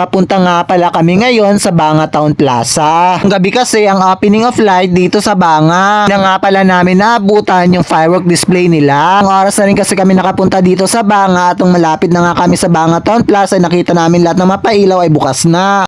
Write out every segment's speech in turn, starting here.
Papunta nga pala kami ngayon sa Banga Town Plaza. Ang gabi kasi ang opening of light dito sa Banga. Na nga pala namin naabutan yung firework display nila. Ang oras na rin kasi kami nakapunta dito sa Banga at malapit na nga kami sa Banga Town Plaza nakita namin lahat ng mapailaw ay bukas na.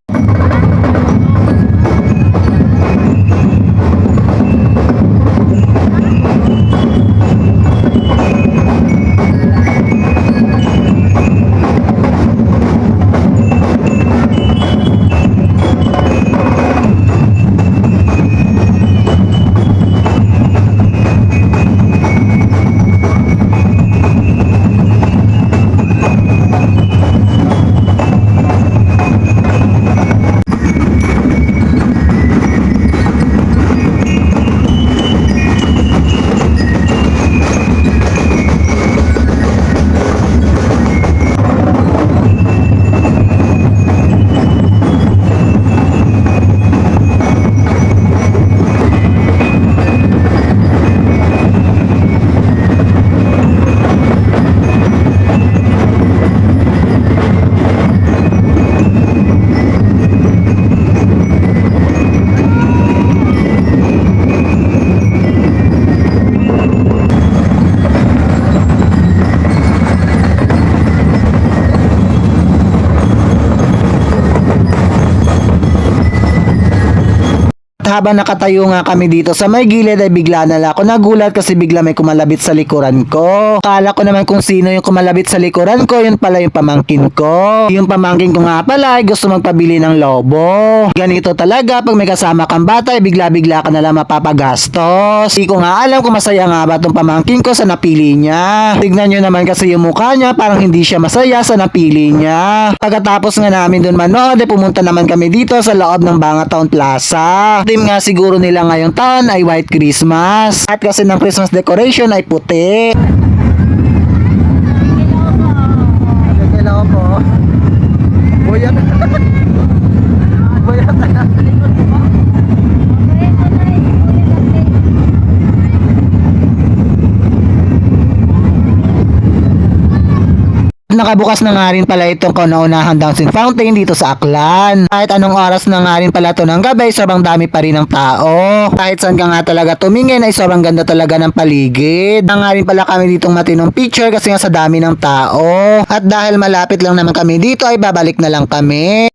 At habang nakatayo nga kami dito sa may gilid ay bigla na lang ako nagulat kasi bigla may kumalabit sa likuran ko. Akala ko naman kung sino yung kumalabit sa likuran ko, yun pala yung pamangkin ko. Yung pamangkin ko nga pala ay gusto magpabili ng lobo. Ganito talaga pag may kasama kang bata ay bigla-bigla ka na lang mapapagastos. Di ko nga alam kung masaya nga ba tong pamangkin ko sa napili niya. Tignan nyo naman kasi yung mukha niya parang hindi siya masaya sa napili niya. Pagkatapos nga namin dun manood ay pumunta naman kami dito sa loob ng Banga Town Plaza. Team nga siguro nila ngayong taon ay White Christmas. At kasi ng Christmas decoration ay puti. Nakabukas na nga rin pala itong kauna-unahang dancing fountain dito sa Aklan. Kahit anong oras na nga rin pala to ng gabi, sobrang dami pa rin ng tao. Kahit saan ka nga talaga tumingin ay sobrang ganda talaga ng paligid. Na nga rin pala kami ditong matinong picture kasi nga sa dami ng tao. At dahil malapit lang naman kami dito ay babalik na lang kami.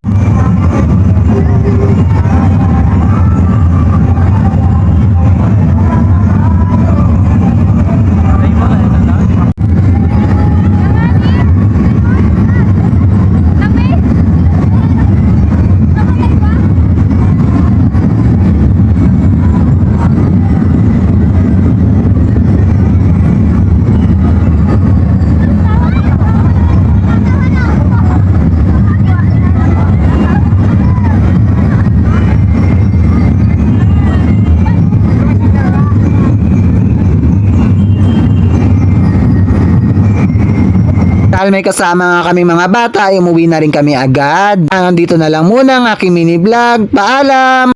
Dahil may kasama nga kami mga bata umuwi na rin kami agad. Hanggang dito na lang muna ang aking mini vlog. Paalam!